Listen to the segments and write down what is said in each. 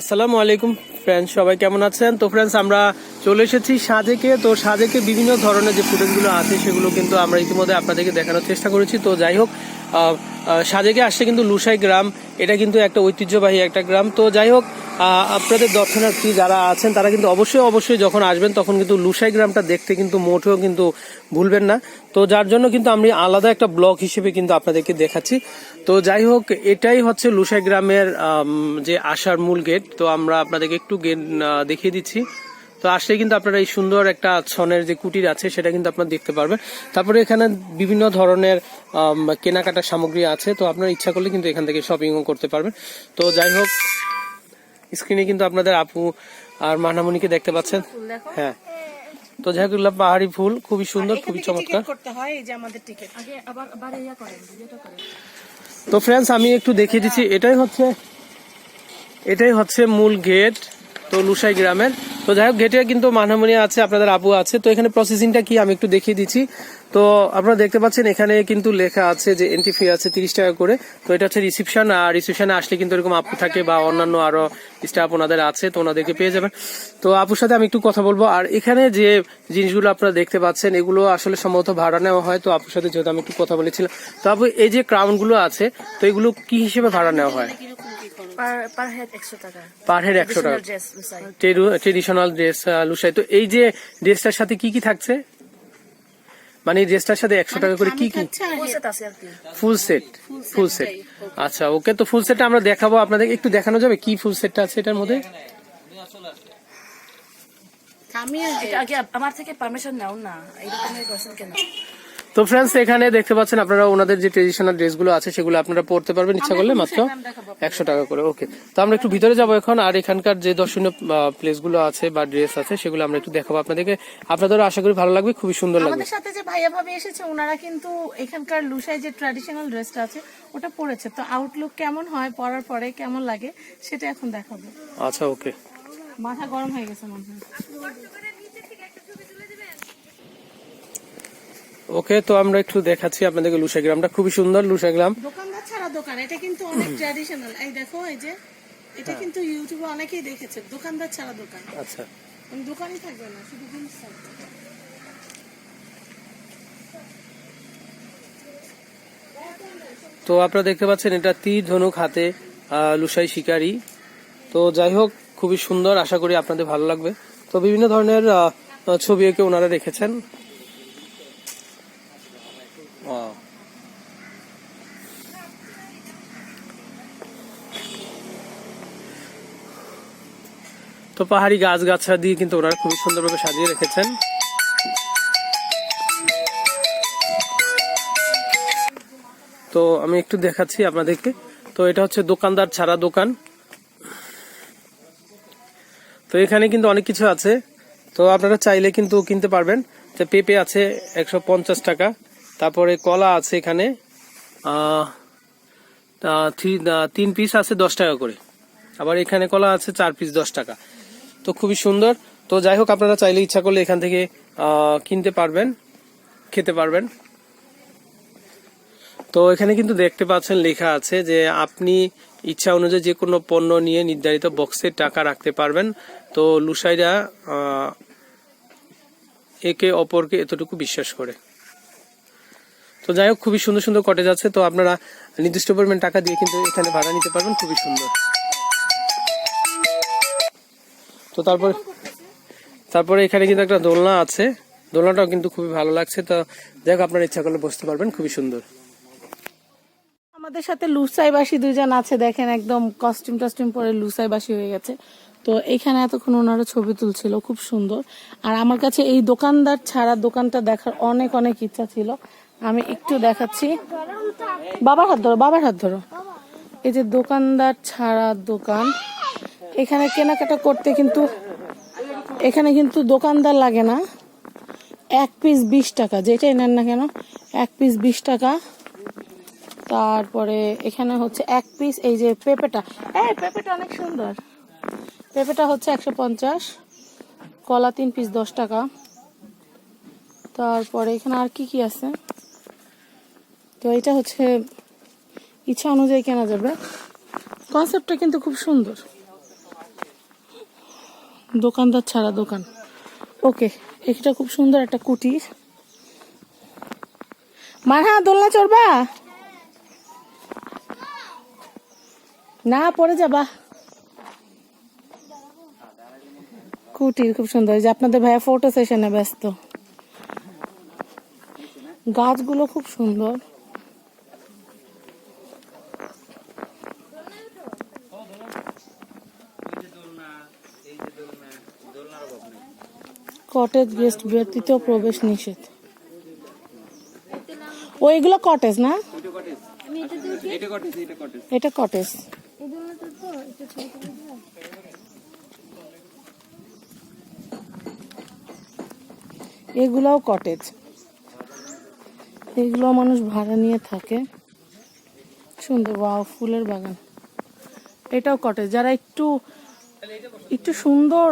আসসালামু আলাইকুম ফ্রেন্ডস সবাই কেমন আছেন? তো ফ্রেন্ডস আমরা চলে এসেছি সাজেকে। তো সাজেকে বিভিন্ন ধরনের যে ফুটেজগুলো আছে, সেগুলো কিন্তু আমরা ইতিমধ্যে আপনাদেরকে দেখানোর চেষ্টা করেছি। তো যাই হোক সাজেকে আসছে কিন্তু লুসাই গ্রাম। এটা কিন্তু একটা ঐতিহ্যবাহী একটা গ্রাম। তো যাই হোক আপনাদের দর্শনার্থী যারা আছেন তারা কিন্তু অবশ্যই অবশ্যই যখন আসবেন তখন কিন্তু লুসাই গ্রামটা দেখতে কিন্তু মোটেও কিন্তু ভুলবেন না। তো যার জন্য কিন্তু আমি আলাদা একটা ব্লগ হিসেবে কিন্তু আপনাদেরকে দেখাচ্ছি। তো যাই হোক এটাই হচ্ছে লুসাই গ্রামের যে আসার মূল গেট। তো আমরা আপনাদেরকে একটু গেট দেখিয়ে দিচ্ছি। তো আসলে কিন্তু আপনারা এই সুন্দর একটা ছনের যে কুটির আছে সেটা কিন্তু আপনারা দেখতে পারবেন। তারপরে এখানে বিভিন্ন ধরনের আম, কেনাকাটার সামগ্রী আছে। তো আপনারা ইচ্ছা করলে কিন্তু এখান থেকে শপিংও করতে পারবেন। তো যাই হোক স্ক্রিনে কিন্তু আপনাদের আপু আর মানামণিকে দেখতে পাচ্ছেন। হ্যাঁ। তো যাই হোক পাহাড়ি ফুল খুবই সুন্দর খুবই চমৎকার। করতে এই যে আমাদের টিকিট আগে আবার আবার করেন ভিডিওটা করেন। তো ফ্রেন্ডস আমি একটু দেখিয়ে দিচ্ছি এটাই হচ্ছে এটাই হচ্ছে মূল গেট তো লুসাই গ্রামের। তো যাই হোক গেটে কিন্তু মানহামনি আছে আপনাদের আপু আছে। তো এখানে প্রসেসিংটা কি আমি একটু দেখিয়ে দিচ্ছি। তো আপনারা দেখতে পাচ্ছেন এখানে কিন্তু লেখা আছে যে এন্ট্রি ফি আছে তিরিশ টাকা করে। তো এটা হচ্ছে রিসিপশন আর রিসিপশনে আসলে কিন্তু এরকম আপু থাকে বা অন্যান্য আরও স্টাফ ওনাদের আছে তো ওনাদেরকে পেয়ে যাবেন। তো আপুর সাথে আমি একটু কথা বলব। আর এখানে যে জিনিসগুলো আপনারা দেখতে পাচ্ছেন এগুলো আসলে সম্ভবত ভাড়া নেওয়া হয়। তো আপুর সাথে যেহেতু আমি একটু কথা বলেছিলাম তো আপু এই যে ক্রাউনগুলো আছে তো এগুলো কি হিসেবে ভাড়া নেওয়া হয়? পার পার হেড একশো টাকা। পার হেড একশো টাকা। ট্রেডিশনাল ড্রেস লুসাই তো এই যে ড্রেসটার সাথে কি কি থাকছে? মানে এই ড্রেসটার সাথে একশো টাকা করে কি কি? পোসেট আছে আর কি। ফুল সেট ফুল সেট আচ্ছা ওকে তো ফুল সেটটা আমরা দেখাবো আপনাদের। একটু দেখানো যাবে কি ফুল সেটটা আছে এটার মধ্যে? আমি আগে আমার থেকে পারমিশন নাও না। এইরকমের করছেন কেন? তো ফ্রেন্ডস এখানে দেখতে পাচ্ছেন আপনারা ওনাদের যে ট্রেডিশনাল ড্রেসগুলো আছে সেগুলো আপনারা পড়তে পারবেন ইচ্ছা করলে মাত্র একশো টাকা করে ওকে তো আমরা একটু ভিতরে যাব এখন আর এখানকার যে দর্শনীয় প্লেসগুলো আছে বা ড্রেস আছে সেগুলো আমরা একটু দেখাবো আপনাদেরকে। আপনাদেরও আশা করি ভালো লাগবে খুবই সুন্দর লাগবে। আমাদের সাথে যে ভাইয়া ভাবি এসেছে ওনারা কিন্তু এখানকার লুসাই যে ট্র্যাডিশনাল ড্রেসটা আছে ওটা পরেছে। তো আউটলুক কেমন হয় পরার পরে কেমন লাগে সেটা এখন দেখাবো। আচ্ছা ওকে মাথা গরম হয়ে গেছে মনে হয়। ওকে তো আমরা একটু দেখাচ্ছি আপনাদেরকে লুসা গ্রামটা খুবই সুন্দর লুসা গ্রাম দোকানদার ছাড়া দোকান এটা কিন্তু অনেক ট্র্যাডিশনাল এই দেখো এই যে এটা কিন্তু ইউটিউবে অনেকেই দেখেছে দোকানদার ছাড়া দোকান। আচ্ছা। মানে দোকানই থাকবে না শুধু জিনিস থাকবে তো আপনারা দেখতে পাচ্ছেন এটা তীর ধনুক হাতে লুসাই শিকারি। তো যাই হোক খুবই সুন্দর আশা করি আপনাদের ভালো লাগবে। তো বিভিন্ন ধরনের ছবি এঁকে ওনারা রেখেছেন। তো পাহাড়ি গাছ গাছড়া দিয়ে কিন্তু ওনারা খুবই সুন্দরভাবে সাজিয়ে রেখেছেন। তো আমি একটু দেখাচ্ছি আপনাদেরকে। তো এটা হচ্ছে দোকানদার ছাড়া দোকান। তো এখানে কিন্তু অনেক কিছু আছে। তো আপনারা চাইলে কিন্তু কিনতে পারবেন। তো পেঁপে আছে একশো পঞ্চাশ টাকা, তারপরে কলা আছে এখানে। তিন পিস আছে দশ টাকা করে। আবার এখানে কলা আছে চার পিস দশ টাকা। তো খুবই সুন্দর। তো যাই হোক, আপনারা চাইলে ইচ্ছা করলে এখান থেকে কিনতে পারবেন, খেতে পারবেন। তো এখানে কিন্তু দেখতে পাচ্ছেন লেখা আছে যে আপনি ইচ্ছা অনুযায়ী যে কোনো পণ্য নিয়ে নির্ধারিত বক্সে টাকা রাখতে পারবেন। তো লুসাইরা একে অপরকে এতটুকু বিশ্বাস করে। তো যাই হোক, খুবই সুন্দর সুন্দর কটেজ আছে। তো আপনারা নির্দিষ্ট পরিমাণ টাকা দিয়ে কিন্তু এখানে ভাড়া নিতে পারবেন। খুবই সুন্দর। তো তারপরে তারপরে এখানে কিন্তু একটা দোলনা আছে। দোলনাটাও কিন্তু খুবই ভালো লাগছে। তো যাই হোক, আপনারা ইচ্ছা করলে বসতে পারবেন। খুবই সুন্দর। আমাদের সাথে লুসাইবাসী দুজন আছে। দেখেন একদম কস্টিউম টস্টিউম পরে লুসাইবাসী হয়ে গেছে। তো এখানে এতক্ষণ ওনারা ছবি তুলছিল। খুব সুন্দর। আর আমার কাছে এই দোকানদার ছাড়া দোকানটা দেখার অনেক অনেক ইচ্ছা ছিল। আমি একটু দেখাচ্ছি। বাবার হাত ধরো, বাবার হাত ধরো। এই যে দোকানদার ছাড়া দোকান। এখানে কেনাকাটা করতে কিন্তু, এখানে কিন্তু দোকানদার লাগে না। এক পিস বিশ টাকা, যেটাই নেন না কেন, এক পিস বিশ টাকা। তারপরে এখানে হচ্ছে এক পিস, এই যে পেঁপেটা। এই পেঁপেটা অনেক সুন্দর। পেঁপেটা হচ্ছে একশো পঞ্চাশ, কলা তিন পিস দশ টাকা। তারপরে এখানে আর কি কি আছে? তো এটা হচ্ছে ইচ্ছা অনুযায়ী কেনা যাবে। কনসেপ্টটা কিন্তু খুব সুন্দর। দোকানদার ছাড়া দোকান। ওকে, এটা খুব সুন্দর একটা কুটির মারহা, দোলনা চড়বা? না, পড়ে যাবা। কুটির খুব সুন্দর যে আপনাদের ভাইয়া ফটো সেশনে ব্যস্ত। গাছগুলো খুব সুন্দর। কটেজ গেস্ট ব্যতীত প্রবেশ নিষেধ। ও, এগুলো কটেজ না? এটা কটেজ এগুলাও কটেজ এগুলো মানুষ ভাড়া নিয়ে থাকে। সুন্দর ওয়াও ফুলের বাগান। এটাও কটেজ যারা একটু একটু সুন্দর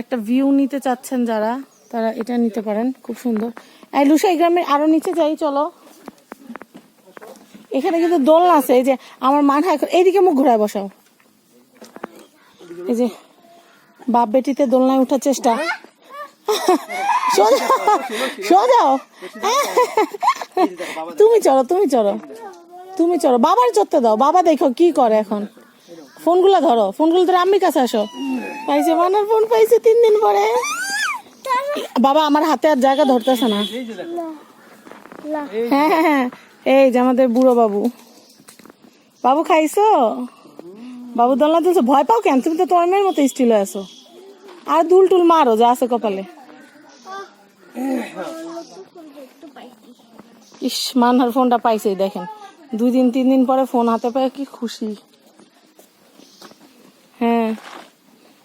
একটা ভিউ নিতে চাচ্ছেন যারা, তারা এটা নিতে পারেন, খুব সুন্দর। এই লুসাই গ্রামের আরও নিচে যাই, চলো। এখানে কিন্তু দোলনা আছে, এই যে আমার মাথা এখন এইদিকে মুখ ঘুরায় বসাও। এই যে বাপ বেটিতে দোলনায় ওঠার চেষ্টা। সোজা সোজাও তুমি চলো তুমি চলো। তুমি চলো। বাবার চড়তে দাও, বাবা দেখো কি করে এখন। ফোনগুলো ধরো, ফোনগুলো ধরে আম্মির কাছে আসো। পাইছে মানার ফোন পাইছে তিন দিন পরে। বাবা, আমার হাতে আর জায়গা ধরতেছে না। হ্যাঁ হ্যাঁ হ্যাঁ এই যে আমাদের বুড়ো বাবু। বাবু, খাইছো? বাবু, দোলনা তুলছো? ভয় পাও কেন? তুমি তো তোমার মেয়ের মতো স্টিল আছো। আর দুল টুল মারো, যা আছে কপালে। ইস মানহার ফোনটা পাইছে দেখেন। দুই দিন, তিন দিন পরে ফোন হাতে পেয়ে কি খুশি। হ্যাঁ।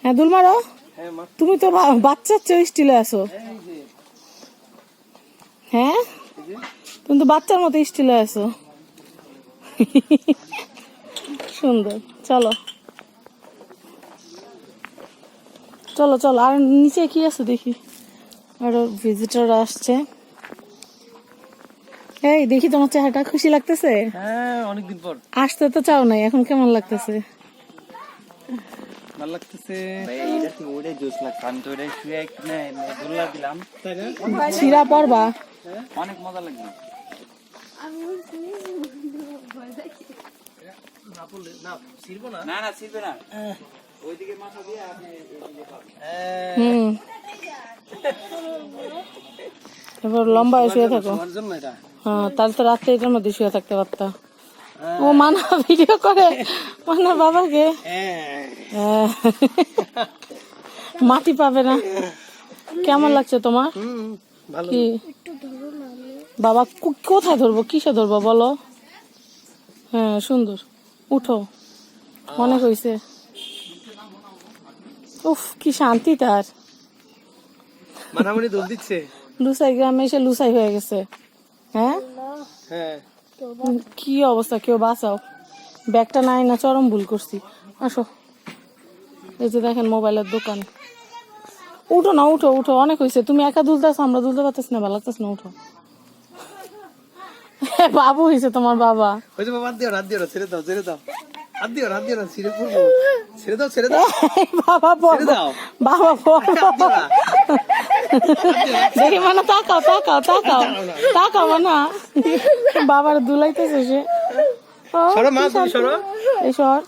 হ্যাঁ দুল মারো। তুমি তো বাচ্চার চেয়ে স্টিলে আছো। হ্যাঁ তুমি তো বাচ্চার মতো স্টিলে আছো। সুন্দর। চলো। চলো চলো। আর নিচে কি আছে দেখি। আরও ভিজিটর আসছে। এই দেখি তোমার চেহারাটা। খুশি লাগতেছে? হ্যাঁ অনেকদিন পর। আসতে তো চাও নাই। এখন কেমন লাগতেছে? ভালো লাগতেছে। এটা জোস লাগছে আমি তো ওটাই শুয়ে কিনে দোল্লা দিলাম। তাই না অনেক মজা লাগল না না ছিড়বো না। না না ছিলবে না ওইদিকে মাথা দিয়ে আপনি হুম। এবার লম্বা শুয়ে থাকো। হ্যাঁ তাহলে তো রাত্রে এটার মধ্যে শুয়ে থাকতে পারতা। ও মানা ভিডিও করে মানা বাবাকে। হ্যাঁ। মাটি পাবে না। কেমন লাগছে তোমার? কি? বাবা কোথায় ধরবো? কিসে ধরবো বলো? হ্যাঁ সুন্দর। উঠো। মনে হয়েছে উফ কি শান্তি তার। মানামুনি দোল দিচ্ছে। লুসাই গ্রামে এসে লুসাই হয়ে গেছে। হ্যাঁ? হ্যাঁ। কি অবস্থা? কেউ বাঁচাও। ব্যাগটা নাই না চরম ভুল করছি। আসো। এই যে দেখেন মোবাইলের দোকান। উঠো না উঠো উঠো। অনেক হয়েছে তুমি একা দুলতেছ আমরা দুলতে পারতেছ না ভালো লাগতেছ না উঠো। বাবু হয়েছে তোমার বাবা। ওই যে বাবা দিও দিও ছেড়ে দাও ছেড়ে দাও। পড়ব। ছেড়ে দাও ছেড়ে দাও। বাবা। বাবা। দেখি মানে তাকাও তাকাও তাকাও। তাকাও মানে। বাবার দুলাইতেছে সে। ও, সরো মা কি তুমি শান্তি। সরো। এই সর।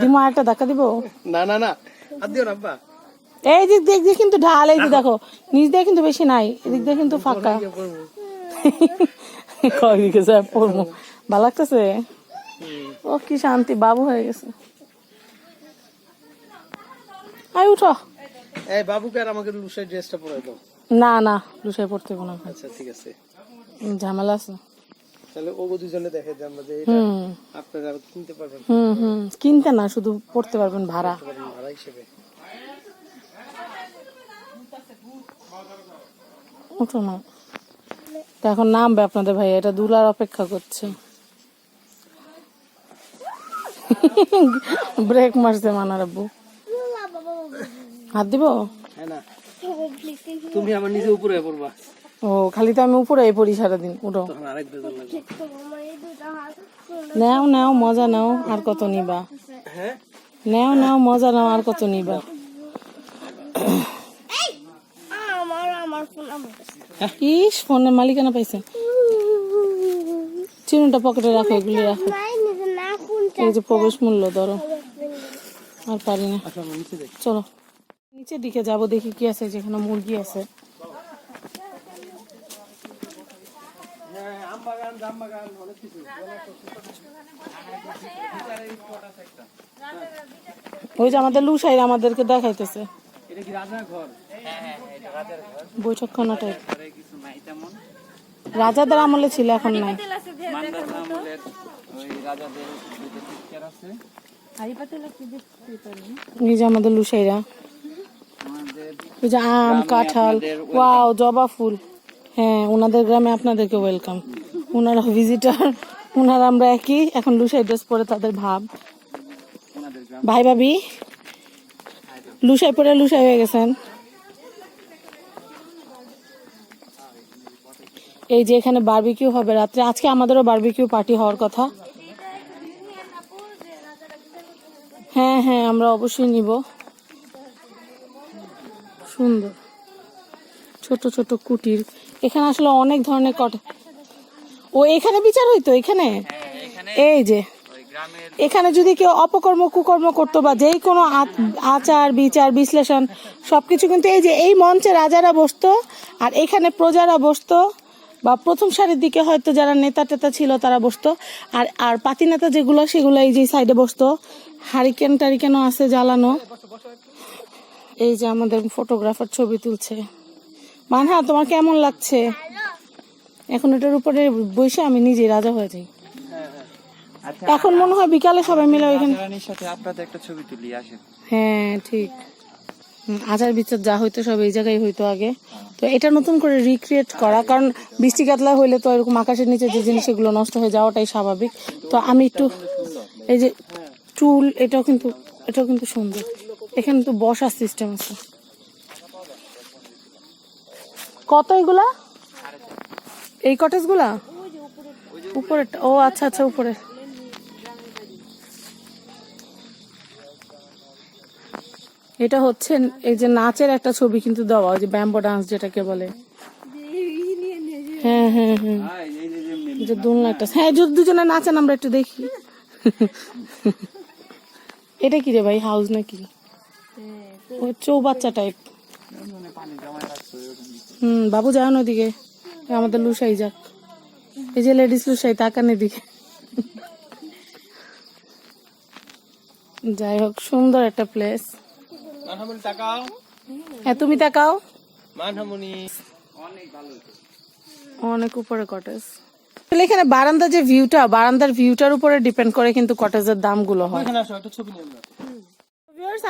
দিমা একটা ধাক্কা দিব? না না না। হাত দিও না আব্বা। এই দিক দিক দিয়ে কিন্তু ঢাল এই দেখো। নিচ দিয়ে কিন্তু বেশি নাই এদিক দিয়ে কিন্তু ফাঁকা। পড়ব। ভালো লাগতেছে? ও কি শান্তি বাবু হয়ে গেছে। আই উঠো। এই বাবুকে আর আমাকে লুসাই ড্রেসটা দাও। না না লুসাই পড়তে কোনো আচ্ছা ঠিক আছে। ঝামেলা আছে। তাহলে ও দুজনে দেখে যে আমরা যে এটা আপনারা কিনতে পারবেন। হুম হুম কিনতে না শুধু পড়তে পারবেন ভাড়া। ভাড়া হিসেবে। না। এখন নামবে আপনাদের ভাই এটা দুলার অপেক্ষা করছে। ব্রেক মারছে মানার আব্বু। হাত দিব? হ্যাঁ তুমি আমার নিজে উপরে পড়বা। ও খালি তো আমি উপরে পড়ি সারাদিন। উঠো। নাও নাও মজা নাও আর কত নিবা? হ্যাঁ? নাও নাও মজা নাও আর কত নিবা? আমার আমার ফোন আমার কাছে। ইস ফোনের মালিকানা পাইছে। চিনুটা পকেটে রাখো এগুলি রাখো। এই যে প্রবেশ মূল্য ধরো। আর পারি না। আচ্ছা চলো। নিচের দিকে যাব, দেখি কি আছে, যেখানে মুরগি আছে। ওই যে আমাদের লুসাইর আমাদেরকে দেখাইতেছে। বৈঠকখানা রাজাদের আমলে ছিল, এখন নাই। এই যে আমাদের লুসাইরা আম কাঁঠাল ওয়াও জবা ফুল। হ্যাঁ ওনাদের গ্রামে আপনাদেরকে ওয়েলকাম ওনারা ভিজিটার ওনারা আমরা একই। এখন লুসাই ড্রেস পরে তাদের ভাব। ভাই ভাবি লুসাই পরে লুসাই হয়ে গেছেন। এই যে এখানে বার্বিকিউ হবে রাত্রে। আজকে আমাদেরও বার্বিকিউ পার্টি হওয়ার কথা। হ্যাঁ হ্যাঁ আমরা অবশ্যই নিব। সুন্দর। ছোট ছোট কুটির। এখানে আসলে অনেক ধরনের কট ও এখানে বিচার হইতো এখানে? এই যে। এখানে যদি কেউ অপকর্ম কুকর্ম করতো বা যেই কোনো আচার বিচার বিশ্লেষণ সবকিছু কিন্তু এই যে এই মঞ্চে রাজারা বসতো আর এখানে প্রজারা বসতো বা প্রথম সারির দিকে হয়তো যারা নেতা টেতা ছিল তারা বসতো আর আর পাতি নেতা যেগুলো সেগুলো এই যে সাইডে বসতো। হারিকেন টারিকেনও আছে জ্বালানো। এই যে আমাদের ফটোগ্রাফার ছবি তুলছে। মানহা তোমার কেমন লাগছে? এখন এটার উপরে বসে আমি নিজে রাজা হয়ে যাই। আচ্ছা এখন মনে হয় বিকালে সবাই মিলে ওইখানে রানীর সাথে আপনাদের একটা ছবি তুলি আসেন। হ্যাঁ ঠিক। আচার বিচার যা হইতো সব এই জায়গায় হইতো আগে। তো এটা নতুন করে রিক্রিয়েট করা কারণ বৃষ্টি কাতলা হইলে তো এরকম আকাশের নিচে যে জিনিস এগুলো নষ্ট হয়ে যাওয়াটাই স্বাভাবিক। তো আমি একটু এই যে চুল এটাও কিন্তু এটাও কিন্তু সুন্দর। এখানে তো বসার সিস্টেম আছে। কত এগুলা? এই কটেজগুলা? উপরে ও আচ্ছা আচ্ছা উপরে। এটা হচ্ছে এই যে নাচের একটা ছবি কিন্তু দেওয়া, ওই যে ব্যাম্বো ডান্স যেটাকে বলে। হ্যাঁ হ্যাঁ হ্যাঁ। যে হ্যাঁ যদি দুজনে নাচেন, আমরা একটু দেখি। এটা কি রে ভাই হাউস নাকি? ও চৌবাচ্চা টাইপ হুম বাবু যাও না ওদিকে। আমাদের লুসাই যাক। এই যে লেডিস লুসাই তাকান এদিকে। যাই হোক সুন্দর একটা প্লেস হ্যাঁ তুমি তাকাও। অনেক উপরে কটেজ এখানে বারান্দার যে ভিউটা বারান্দার ভিউটার উপরে ডিপেন্ড করে কিন্তু কটেজের দামগুলো হয়। ছবি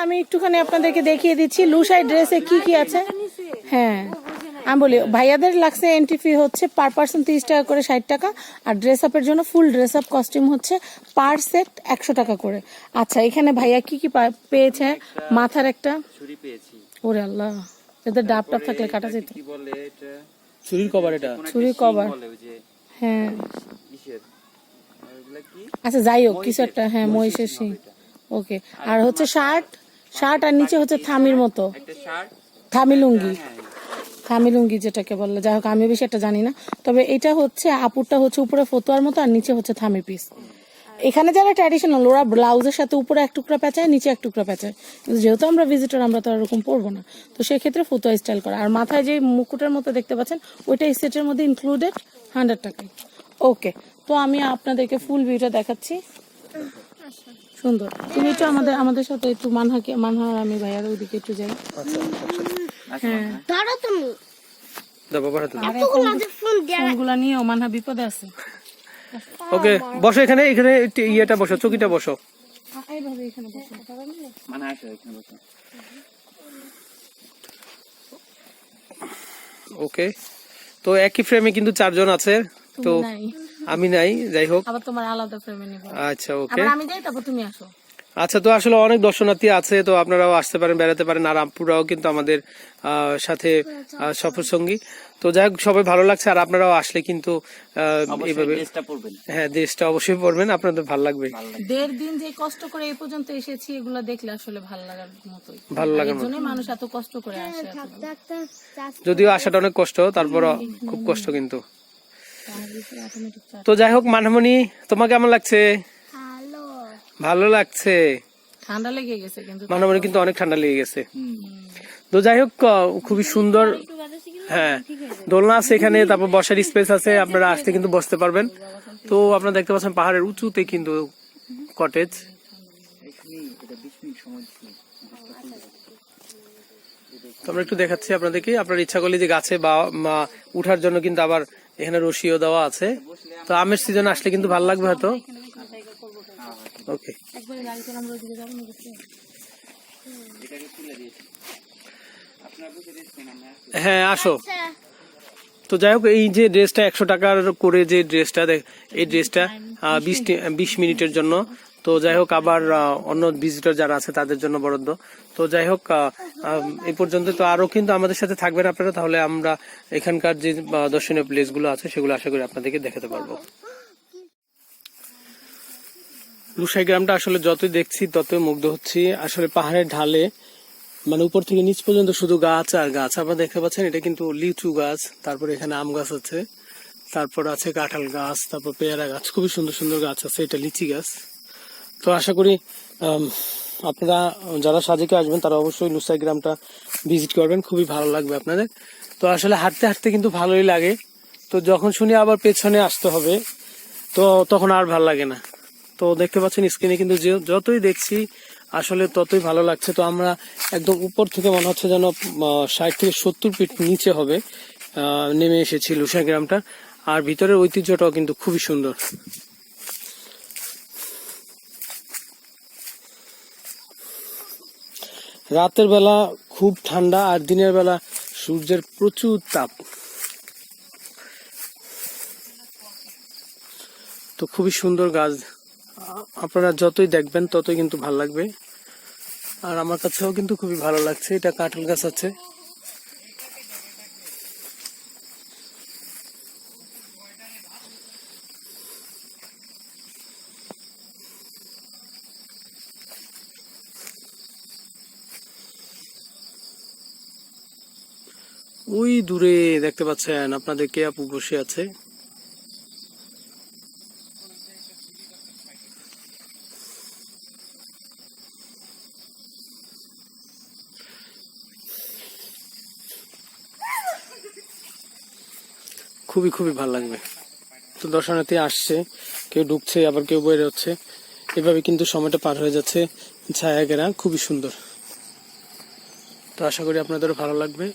আমি একটুখানি আপনাদেরকে দেখিয়ে দিচ্ছি লুসাই ড্রেসে কি কি আছে? হ্যাঁ আমি বলি ভাইয়াদের লাগছে এন্ট্রি ফি হচ্ছে পার পার্সন তিরিশ টাকা করে ষাট টাকা আর ড্রেস আপের জন্য ফুল ড্রেস আপ কস্টিউম হচ্ছে পার সেট একশো টাকা করে। আচ্ছা এখানে ভাইয়া কি কি পেয়েছে? মাথার একটা? ছুরি পেয়েছি। ওরে আল্লাহ এদের ডাব টাপ থাকলে কাটা যেত। কি বলে এটা? ছুরির কভার এটা। হ্যাঁ। আচ্ছা যাই হোক কিছু একটা হ্যাঁ মহিষের সিং ওকে। আর হচ্ছে শার্ট শার্ট আর নিচে হচ্ছে থামির মতো। থামি লুঙ্গি। হ্যাঁ থামি লুঙ্গি যেটাকে বললে যাই হোক আমি বেশি একটা জানি না। তবে এটা হচ্ছে আপুরটা হচ্ছে উপরে ফতুয়ার মতো আর নিচে হচ্ছে থামি পিস এখানে যারা ট্র্যাডিশনাল ওরা ব্লাউজের সাথে উপরে এক টুকরা পেঁচায় নিচে এক টুকরা পেঁচায়। কিন্তু যেহেতু আমরা ভিজিটর আমরা তো এরকম পরবো না। তো সেক্ষেত্রে ফতুয়া স্টাইল করা। আর মাথায় যে মুকুটের মতো দেখতে পাচ্ছেন ওইটা সেটের মধ্যে ইনক্লুডেড হান্ড্রেড টাকায়। ওকে তো আমি আপনাদেরকে ফুল ভিউটা দেখাচ্ছি। সুন্দর। তুমি একটু আমাদের আমাদের সাথে একটু মানহাকে মানহা আর আমি ভাইয়ার ওইদিকে একটু যাই। হ্যাঁ। ধরো তুমি। ফোনগুলা মানহা বিপদে আছে। ওকে বসো এখানে এখানে একটু ইয়েটা বসো চকিটা বসো। এইভাবে এখানে বসো। মানে আসো এখানে বসো। ওকে। তো একই ফ্রেমে কিন্তু চারজন আছে। তো আমি নাই যাই হোক। আবার তোমার আলাদা ফ্রেমে নিব আচ্ছা ওকে। আমি যাই তারপর তুমি আসো। আচ্ছা তো আসলে অনেক দর্শনার্থী আছে তো আপনারাও আসতে পারেন বেড়াতে পারেন আর আপুরাও কিন্তু আমাদের সাথে সফর সঙ্গী তো যাই হোক সবাই ভালো লাগছে আর আপনারাও আসলে কিন্তু এইভাবে হ্যাঁ দেশটা অবশ্যই পড়বেন আপনাদের ভালো লাগবে। দেড় দিন যে কষ্ট করে এই পর্যন্ত এসেছি এগুলো দেখলে আসলে ভালো লাগার মতোই। ভালো লাগার মতো। মানুষ এত কষ্ট করে আসে চাষ যদিও আসাটা অনেক কষ্ট তারপর খুব কষ্ট কিন্তু পাহাড়ের উপরে automatic চাপ। তো যাই হোক মানমণি তোমার কেমন লাগছে? ভালো। লাগছে। ঠান্ডা লেগে গেছে কিন্তু মানমণি কিন্তু অনেক ঠান্ডা লেগে গেছে। তো যাই হোক খুবই সুন্দর হ্যাঁ দোলনা আছে এখানে তারপর বসার স্পেস আছে আপনারা আসতে কিন্তু বসতে পারবেন। তো আপনারা দেখতে পাচ্ছেন পাহাড়ের উঁচুতে কিন্তু কটেজ তো আমরা একটু দেখাচ্ছি আপনাদেরকে। আপনার ইচ্ছা করলে যে গাছে বা বা উঠার জন্য কিন্তু আবার এখানে রশিও দেওয়া আছে। তো আমের সিজন আসলে কিন্তু ভালো লাগবে হয়তো। ওকে? হ্যাঁ আসো। তো যাই হোক এই যে ড্রেসটা একশো টাকার করে যে ড্রেসটা দেখ এই ড্রেসটা বিশ বিশ মিনিটের জন্য। তো যাই হোক, আবার অন্য ভিজিটর যারা আছে তাদের জন্য বরাদ্দ। তো যাই হোক এই পর্যন্ত তো আরও কিন্তু আমাদের সাথে থাকবেন আপনারা, তাহলে আমরা এখানকার যে দর্শনীয় প্লেসগুলো আছে সেগুলো আশা করি আপনাদেরকে দেখাতে পারব। লুসাই গ্রামটা আসলে যতই দেখছি ততই মুগ্ধ হচ্ছি। আসলে পাহাড়ের ঢালে মানে উপর থেকে নিচ পর্যন্ত শুধু গাছ আর গাছ আপনারা দেখতে পাচ্ছেন, এটা কিন্তু লিচু গাছ, তারপর এখানে আম গাছ আছে, তারপর আছে কাঁঠাল গাছ, তারপর পেয়ারা গাছ, খুবই সুন্দর সুন্দর গাছ আছে, এটা লিচি গাছ। তো আশা করি আপনারা যারা সাজেকে আসবেন, তারা অবশ্যই লুসাই গ্রামটা ভিজিট করবেন, খুবই ভালো লাগবে আপনাদের। তো আসলে হাঁটতে হাঁটতে কিন্তু ভালোই লাগে। তো যখন শুনি আবার পেছনে আসতে হবে, তো তখন আর ভালো লাগে না। তো দেখতে পাচ্ছেন স্ক্রিনে কিন্তু যতই দেখছি, আসলে ততই ভালো লাগছে। তো আমরা একদম উপর থেকে মনে হচ্ছে যেন ষাট থেকে সত্তর ফিট নিচে হবে নেমে এসেছি লুসা গ্রামটা। আর ভিতরের ঐতিহ্যটাও কিন্তু খুবই সুন্দর। রাতের বেলা খুব ঠান্ডা আর দিনের বেলা সূর্যের প্রচুর তাপ। তো খুবই সুন্দর গাছ। আপনারা যতই দেখবেন ততই কিন্তু ভালো লাগবে। আর আমার কাছেও কিন্তু খুবই ভালো লাগছে। এটা কাঁঠাল গাছ আছে। ওই দূরে দেখতে পাচ্ছেন আপনাদের কে আপু বসে আছে। খুবই খুবই ভালো লাগবে। তো দর্শনার্থী আসছে, কেউ ঢুকছে, আবার কেউ বের হচ্ছে। এভাবে কিন্তু সময়টা পার হয়ে যাচ্ছে। ছায়া ঘেরা, খুবই সুন্দর। তো আশা করি আপনাদেরও ভালো লাগবে।